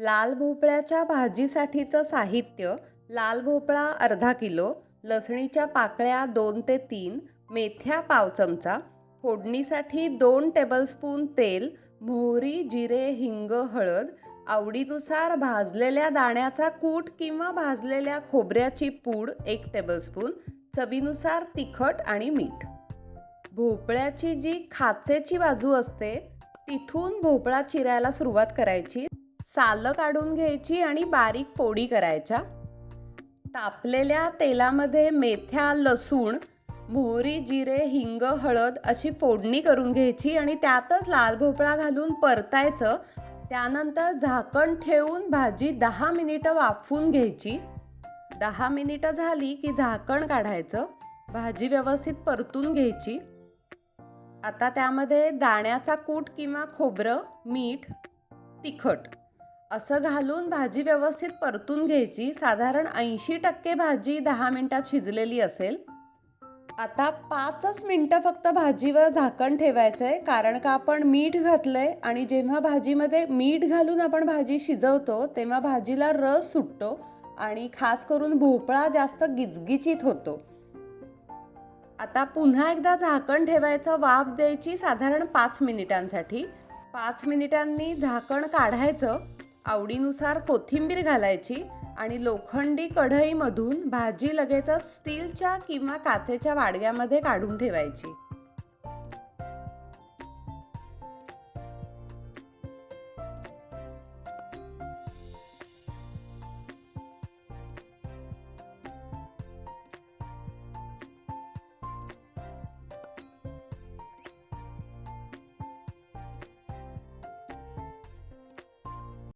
लाल भोपळ्याच्या भाजीसाठीचं साहित्य लाल भोपळा अर्धा किलो लसणीच्या पाकळ्या दोन ते तीन मेथ्या पाव चमचा फोडणीसाठी दोन टेबलस्पून तेल मोहरी जिरे हिंग हळद आवडीनुसार भाजलेल्या दाण्याचा कूट किंवा भाजलेल्या खोबऱ्याची पूड एक टेबलस्पून चवीनुसार तिखट आणि मीठ. भोपळ्याची जी खाचेची बाजू असते तिथून भोपळा चिरायला सुरुवात करायची. सालं काढून घ्यायची आणि बारीक फोडी करायच्या. तापलेल्या तेलामध्ये मेथ्या लसूण मोहरी जिरे हिंग हळद अशी फोडणी करून घ्यायची आणि त्यातच लाल भोपळा घालून परतायचं. त्यानंतर झाकण ठेवून भाजी दहा मिनिटं वाफवून घ्यायची. दहा मिनिटं झाली की झाकण काढायचं. भाजी व्यवस्थित परतून घ्यायची. आता त्यामध्ये दाण्याचा कूट किंवा खोबरं मीठ तिखट असं घालून भाजी व्यवस्थित परतून घ्यायची. साधारण ऐंशी टक्के भाजी दहा मिनटात शिजलेली असेल. आता पाचच मिनटं फक्त भाजीवर झाकण ठेवायचं आहे कारण का आपण मीठ घातलं आहे आणि जेव्हा भाजीमध्ये मीठ घालून आपण भाजी शिजवतो तेव्हा भाजीला रस सुटतो आणि खास करून भोपळा जास्त गिचगिचीत होतो. आता पुन्हा एकदा झाकण ठेवायचं वाफ द्यायची साधारण पाच मिनिटांसाठी. पाच मिनिटांनी झाकण काढायचं. आवडीनुसार कोथिंबीर घालायची आणि लोखंडी कढईमधून भाजी लगेचच स्टीलच्या किंवा काचेच्या वाडग्यामध्ये काढून ठेवायची.